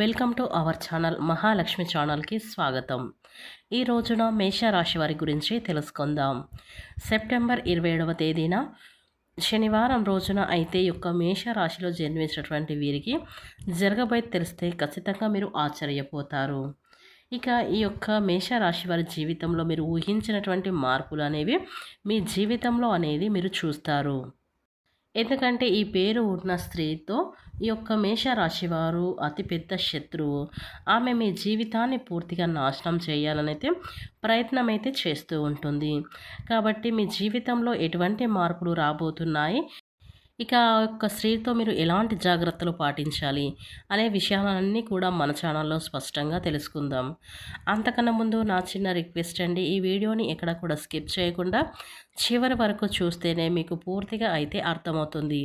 Welcome to our channel Mahalakshmi ఛానల్కి స్వాగతం. ఈ రోజున మేషరాశి వారి గురించి తెలుసుకుందాం. సెప్టెంబర్ ఇరవై ఏడవ తేదీన శనివారం రోజున అయితే ఈ యొక్క మేషరాశిలో జన్మించినటువంటి వీరికి జరగబోయే తెలిస్తే ఖచ్చితంగా మీరు ఆశ్చర్యపోతారు. ఇక ఈ యొక్క మేషరాశి వారి జీవితంలో మీరు ఊహించినటువంటి మార్పులు అనేవి మీ జీవితంలో అనేది మీరు చూస్తారు. ఎందుకంటే ఈ పేరు ఉన్న స్త్రీతో ఈ యొక్క మేషరాశి వారు అతిపెద్ద శత్రువు. ఆమె మీ జీవితాన్ని పూర్తిగా నాశనం చేయాలనైతే ప్రయత్నం అయితే చేస్తూ ఉంటుంది. కాబట్టి మీ జీవితంలో ఎటువంటి మార్పులు రాబోతున్నాయి? ఇక ఆ యొక్క స్త్రీతో మీరు ఎలాంటి జాగ్రత్తలు పాటించాలి అనే విషయాలన్నీ కూడా మన ఛానల్లో స్పష్టంగా తెలుసుకుందాం. అంతకన్నా ముందు నా చిన్న రిక్వెస్ట్ అండి ఈ వీడియోని ఎక్కడ కూడా స్కిప్ చేయకుండా చివరి వరకు చూస్తేనే మీకు పూర్తిగా అయితే అర్థమవుతుంది.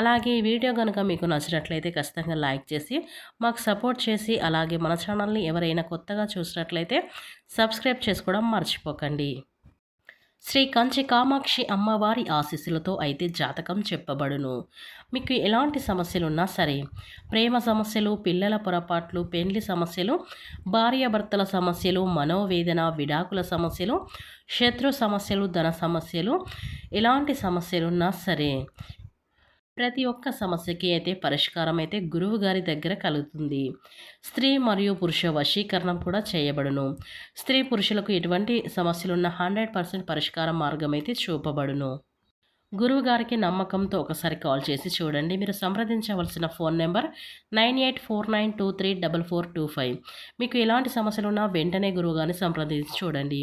అలాగే ఈ వీడియో కనుక మీకు నచ్చినట్లయితే ఖచ్చితంగా లైక్ చేసి మాకు సపోర్ట్ చేసి అలాగే మన ఛానల్ని ఎవరైనా కొత్తగా చూసినట్లయితే సబ్స్క్రైబ్ చేసుకోవడం మర్చిపోకండి. శ్రీ కంచి కామాక్షి అమ్మవారి ఆశీస్సులతో అయితే జాతకం చెప్పబడును. మీకు ఎలాంటి సమస్యలున్నా సరే ప్రేమ సమస్యలు పిల్లల పొరపాట్లు పెండ్లి సమస్యలు భార్యాభర్తల సమస్యలు మనోవేదన విడాకుల సమస్యలు శత్రు సమస్యలు ధన సమస్యలు ఎలాంటి సమస్యలున్నా సరే ప్రతి ఒక్క సమస్యకి అయితే పరిష్కారం అయితే గురువు గారి దగ్గర కలుగుతుంది. స్త్రీ మరియు పురుష వశీకరణం కూడా చేయబడును. స్త్రీ పురుషులకు ఎటువంటి సమస్యలున్న హండ్రెడ్ పర్సెంట్ పరిష్కార మార్గం అయితే చూపబడును. గురువు గారికి నమ్మకంతో ఒకసారి కాల్ చేసి చూడండి. మీరు సంప్రదించవలసిన phone number nine eight four nine two three double four two five. మీకు ఎలాంటి సమస్యలున్నా వెంటనే గురువు గారిని సంప్రదించి చూడండి.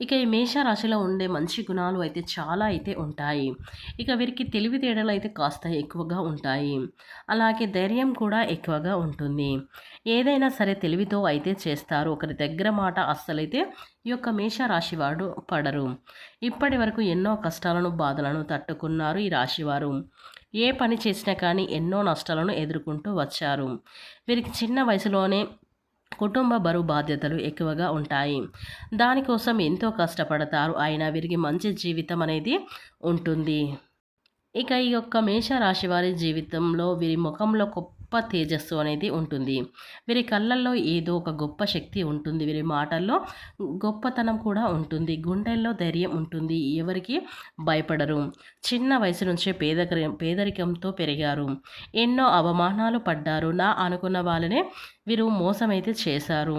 ఇక ఈ మేషరాశిలో ఉండే మంచి గుణాలు అయితే చాలా అయితే ఉంటాయి. ఇక వీరికి తెలివితేడలు అయితే కాస్త ఎక్కువగా ఉంటాయి. అలాగే ధైర్యం కూడా ఎక్కువగా ఉంటుంది. ఏదైనా సరే తెలివితో అయితే చేస్తారు. ఒకరి దగ్గర మాట అస్సలైతే ఈ యొక్క మేషరాశి వాడు పడరు. ఇప్పటి వరకు ఎన్నో కష్టాలను బాధలను తట్టుకున్నారు ఈ రాశివారు ఏ పని చేసినా కానీ ఎన్నో నష్టాలను ఎదుర్కొంటూ వచ్చారు. వీరికి చిన్న వయసులోనే కుటుంబ బరువు బాధ్యతలు ఎక్కువగా ఉంటాయి. దానికోసం ఎంతో కష్టపడతారు. అయినా వీరికి మంచి జీవితం అనేది ఉంటుంది. ఇక ఈ యొక్క మేషరాశి వారి జీవితంలో వీరి ముఖంలో గొప్ప తేజస్సు అనేది ఉంటుంది. వీరి కళ్ళల్లో ఏదో ఒక గొప్ప శక్తి ఉంటుంది. వీరి మాటల్లో గొప్పతనం కూడా ఉంటుంది. గుండెల్లో ధైర్యం ఉంటుంది. ఎవరికి భయపడరు. చిన్న వయసు నుంచే పేదరి పేదరికంతో పెరిగారు. ఎన్నో అవమానాలు పడ్డారు. నా అనుకున్న వాళ్ళనే వీరు మోసమైతే చేశారు.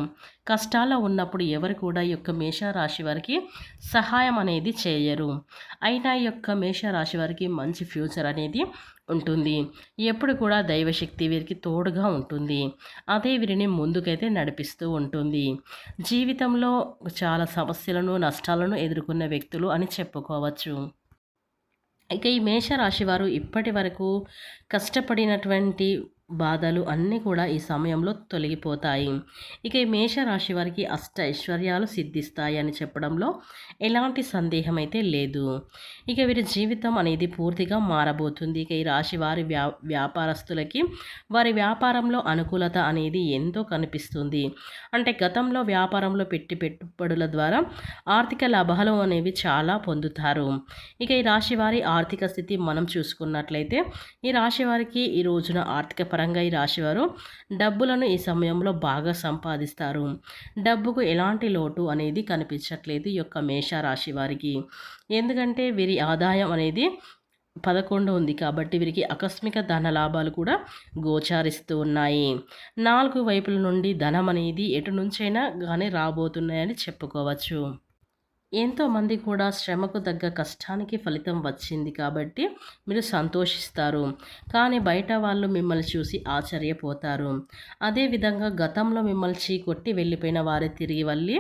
కష్టాల్లో ఉన్నప్పుడు ఎవరు కూడా ఈ యొక్క మేషరాశి వారికి సహాయం అనేది చేయరు. అయినా ఈ యొక్క మేషరాశి వారికి మంచి ఫ్యూచర్ అనేది ఉంటుంది. ఎప్పుడు కూడా దైవశక్తి వీరికి తోడుగా ఉంటుంది. అదే వీరిని ముందుకైతే నడిపిస్తూ ఉంటుంది. జీవితంలో చాలా సమస్యలను నష్టాలను ఎదుర్కొన్న వ్యక్తులు అని చెప్పుకోవచ్చు. ఇక ఈ మేషరాశి వారు ఇప్పటి వరకు కష్టపడినటువంటి బాధలు అన్నీ కూడా ఈ సమయంలో తొలగిపోతాయి. ఇక ఈ మేషరాశి వారికి అష్ట ఐశ్వర్యాలు సిద్ధిస్తాయి అని చెప్పడంలో ఎలాంటి సందేహం అయితే లేదు. ఇక వీరి జీవితం అనేది పూర్తిగా మారబోతుంది. ఇక ఈ రాశి వారి వ్యా వ్యాపారస్తులకి వారి వ్యాపారంలో అనుకూలత అనేది ఎంతో కనిపిస్తుంది. అంటే గతంలో వ్యాపారంలో పెట్టి పెట్టుబడుల ద్వారా ఆర్థిక లాభాలు అనేవి చాలా పొందుతారు. ఇక ఈ రాశి వారి ఆర్థిక స్థితి మనం చూసుకున్నట్లయితే ఈ రాశి వారికి ఈ రోజున ఆర్థిక పరంగా ఈ రాశివారు డబ్బులను ఈ సమయంలో బాగా సంపాదిస్తారు. డబ్బుకు ఎలాంటి లోటు అనేది కనిపించట్లేదు ఈ యొక్క మేష రాశి వారికి. ఎందుకంటే వీరి ఆదాయం అనేది పదకొండు ఉంది కాబట్టి వీరికి ఆకస్మిక ధన లాభాలు కూడా గోచారిస్తూ ఉన్నాయి. నాలుగు వైపుల నుండి ధనం అనేది ఎటు నుంచైనా కానీ రాబోతున్నాయని చెప్పుకోవచ్చు. ఎంతోమంది కూడా శ్రమకు తగ్గ కష్టానికి ఫలితం వచ్చింది కాబట్టి మీరు సంతోషిస్తారు. కానీ బయట వాళ్ళు మిమ్మల్ని చూసి ఆశ్చర్యపోతారు. అదేవిధంగా గతంలో మిమ్మల్ని చీకొట్టి వెళ్ళిపోయిన వారే తిరిగి వెళ్ళి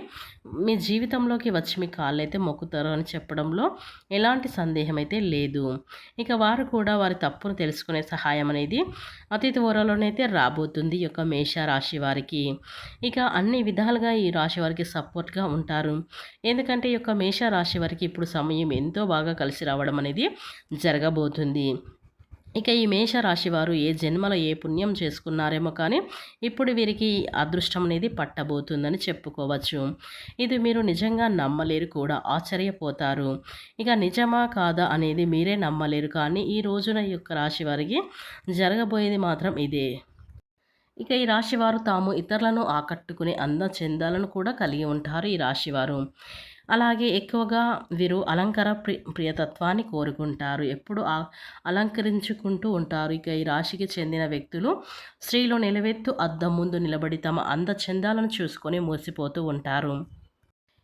మీ జీవితంలోకి వచ్చి మీ కాళ్ళైతే మొక్కుతారు అని చెప్పడంలో ఎలాంటి సందేహం అయితే లేదు. ఇక వారు కూడా వారి తప్పును తెలుసుకునే సహాయం అనేది అతి త్వరలోనైతే రాబోతుంది ఈ యొక్క మేష రాశి వారికి. ఇక అన్ని విధాలుగా ఈ రాశి వారికి సపోర్ట్గా ఉంటారు. ఎందుకంటే యొక్క మేషరాశి వారికి ఇప్పుడు సమయం ఎంతో బాగా కలిసి రావడం అనేది జరగబోతుంది. ఇక ఈ మేషరాశి వారు ఏ జన్మలో ఏ పుణ్యం చేసుకున్నారేమో కానీ ఇప్పుడు వీరికి అదృష్టం అనేది పట్టబోతుందని చెప్పుకోవచ్చు. ఇది మీరు నిజంగా నమ్మలేరు కూడా ఆశ్చర్యపోతారు. ఇక నిజమా కాదా అనేది మీరే నమ్మలేరు కానీ ఈ రోజున ఈ యొక్క రాశి వారికి జరగబోయేది మాత్రం ఇదే. ఇక ఈ రాశివారు తాము ఇతరులను ఆకట్టుకునే అంద చెందాలను కూడా కలిగి ఉంటారు ఈ రాశివారు అలాగే ఎక్కువగా వీరు అలంకార ప్రి ప్రియతత్వాన్ని కోరుకుంటారు. ఎప్పుడు అలంకరించుకుంటూ ఉంటారు. ఇక ఈ రాశికి చెందిన వ్యక్తులు స్త్రీలు నిలవెత్తు అద్దం ముందు నిలబడి తమ అంద చందాలను చూసుకొని మూసిపోతూ ఉంటారు.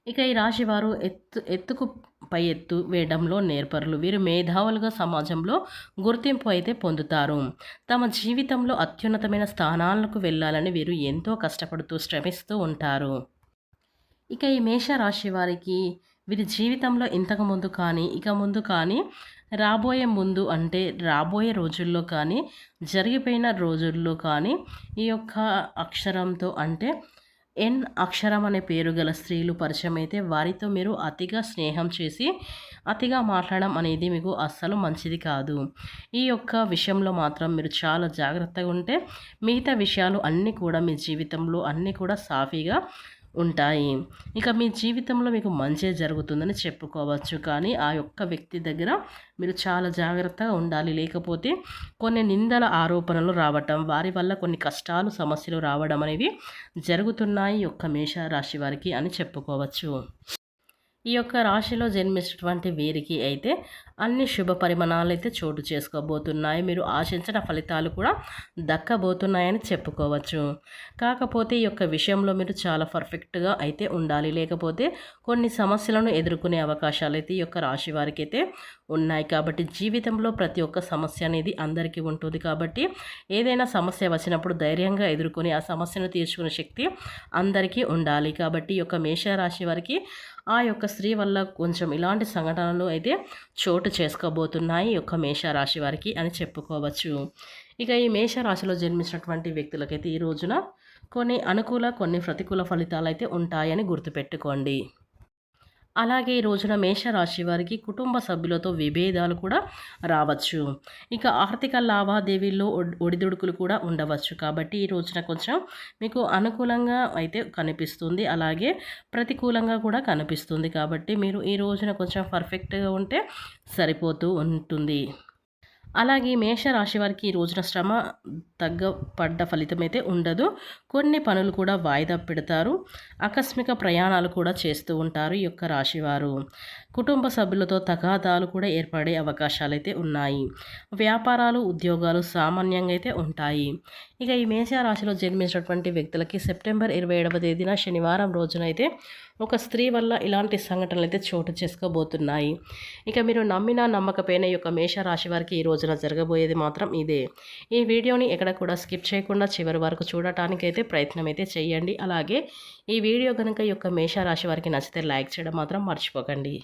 ఇక ఈ రాశి వారు ఎత్తు ఎత్తుకు పై ఎత్తు వేయడంలో నేర్పరులు. వీరు మేధావులుగా సమాజంలో గుర్తింపు అయితే పొందుతారు. తమ జీవితంలో అత్యున్నతమైన స్థానాలకు వెళ్ళాలని వీరు ఎంతో కష్టపడుతూ శ్రమిస్తూ ఉంటారు. ఇక ఈ మేష రాశి వారికి వీరి జీవితంలో ఇంతకు ముందు కానీ ఇక ముందు కానీ రాబోయే ముందు అంటే రాబోయే రోజుల్లో కానీ జరిగిపోయిన రోజుల్లో కానీ ఈ యొక్క అక్షరంతో అంటే ఎన్ అక్షరం అనే పేరు గల స్త్రీలు పరిచయం అయితే వారితో మీరు అతిగా స్నేహం చేసి అతిగా మాట్లాడడం అనేది మీకు అస్సలు మంచిది కాదు. ఈ యొక్క విషయంలో మాత్రం మీరు చాలా జాగ్రత్తగా ఉంటే మిగతా విషయాలు అన్నీ కూడా మీ జీవితంలో అన్నీ కూడా సాఫీగా ఉంటాయి. ఇక మీ జీవితంలో మీకు మంచి జరుగుతుందని చెప్పుకోవచ్చు. కానీ ఆ యొక్క వ్యక్తి దగ్గర మీరు చాలా జాగ్రత్తగా ఉండాలి. లేకపోతే కొన్ని నిందల ఆరోపణలు రావటం వారి వల్ల కొన్ని కష్టాలు సమస్యలు రావడం అనేవి జరుగుతున్నాయి యొక్క మేష రాశి వారికి అని చెప్పుకోవచ్చు. ఈ యొక్క రాశిలో జన్మించినటువంటి వీరికి అయితే అన్ని శుభ పరిమాణాలు అయితే చోటు చేసుకోబోతున్నాయి. మీరు ఆశించిన ఫలితాలు కూడా దక్కబోతున్నాయని చెప్పుకోవచ్చు. కాకపోతే ఈ యొక్క విషయంలో మీరు చాలా పర్ఫెక్ట్గా అయితే ఉండాలి. లేకపోతే కొన్ని సమస్యలను ఎదుర్కొనే అవకాశాలు అయితే ఈ యొక్క రాశి వారికి అయితే ఉన్నాయి. కాబట్టి జీవితంలో ప్రతి ఒక్క సమస్య అనేది అందరికీ ఉంటుంది. కాబట్టి ఏదైనా సమస్య వచ్చినప్పుడు ధైర్యంగా ఎదుర్కొని ఆ సమస్యను తీర్చుకునే శక్తి అందరికీ ఉండాలి. కాబట్టి ఈ యొక్క మేషరాశి వారికి ఆ యొక్క స్త్రీ వల్ల కొంచెం ఇలాంటి సంఘటనలు అయితే చోటు చేసుకోబోతున్నాయి ఈ యొక్క మేషరాశి వారికి అని చెప్పుకోవచ్చు. ఇక ఈ మేషరాశిలో జన్మించినటువంటి వ్యక్తులకైతే ఈ రోజున కొన్ని అనుకూల కొన్ని ప్రతికూల ఫలితాలు అయితే ఉంటాయని గుర్తుపెట్టుకోండి. అలాగే ఈ రోజున మేషరాశి వారికి కుటుంబ సభ్యులతో విభేదాలు కూడా రావచ్చు. ఇక ఆర్థిక లావాదేవీల్లో ఒడిదుడుకులు కూడా ఉండవచ్చు. కాబట్టి ఈ రోజున కొంచెం మీకు అనుకూలంగా అయితే కనిపిస్తుంది. అలాగే ప్రతికూలంగా కూడా కనిపిస్తుంది. కాబట్టి మీరు ఈ రోజున కొంచెం పర్ఫెక్ట్గా ఉంటే సరిపోతూ ఉంటుంది. అలాగే మేషరాశి వారికి ఈ రోజున శ్రమ తగ్గపడ్డ ఫలితమైతే ఫలితం అయితే ఉండదు. కొన్ని పనులు కూడా వాయిదా పెడతారు. ఆకస్మిక ప్రయాణాలు కూడా చేస్తూ ఉంటారు ఈ యొక్క రాశివారు కుటుంబ సభ్యులతో తగాదాలు కూడా ఏర్పడే అవకాశాలు అయితే ఉన్నాయి. వ్యాపారాలు ఉద్యోగాలు సామాన్యంగా అయితే ఉంటాయి. ఇక ఈ మేషరాశిలో జన్మించినటువంటి వ్యక్తులకి సెప్టెంబర్ ఇరవై ఏడవ తేదీన శనివారం రోజునైతే ఒక స్త్రీ వల్ల ఇలాంటి సంఘటనలు అయితే చోటు చేసుకోబోతున్నాయి. ఇక మీరు నమ్మిన ఈ యొక్క మేషరాశి వారికి ఈ రోజున జరగబోయేది మాత్రం ఇదే. ఈ వీడియోని ఎక్కడ కూడా స్కిప్ చేయకుండా చివరి వరకు చూడటానికైతే ప్రయత్నం అయితే చేయండి. అలాగే ఈ వీడియో కనుక యొక్క మేషరాశి వారికి నచ్చితే లైక్ చేయడం మాత్రం మర్చిపోకండి.